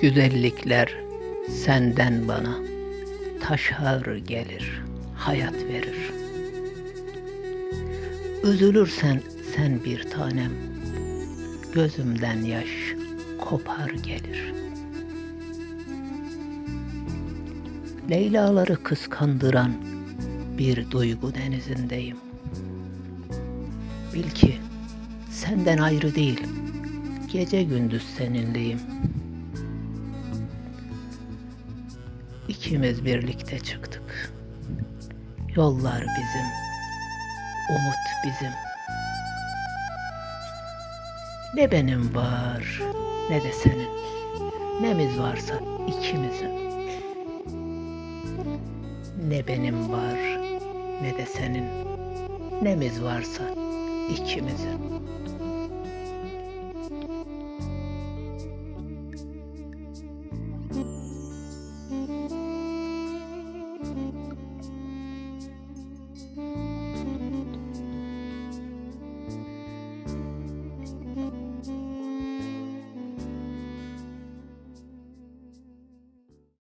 Güzellikler senden bana taşar gelir, hayat verir. Üzülürsen sen bir tanem, gözümden yaş kopar gelir. Leylaları kıskandıran bir duygu denizindeyim. Bil ki senden ayrı değil, gece gündüz seninleyim. İkimiz birlikte çıktık. Yollar bizim, umut bizim. Ne benim var, ne de senin. Nemiz varsa ikimizin. Ne benim var, ne de senin. Nemiz varsa ikimizin.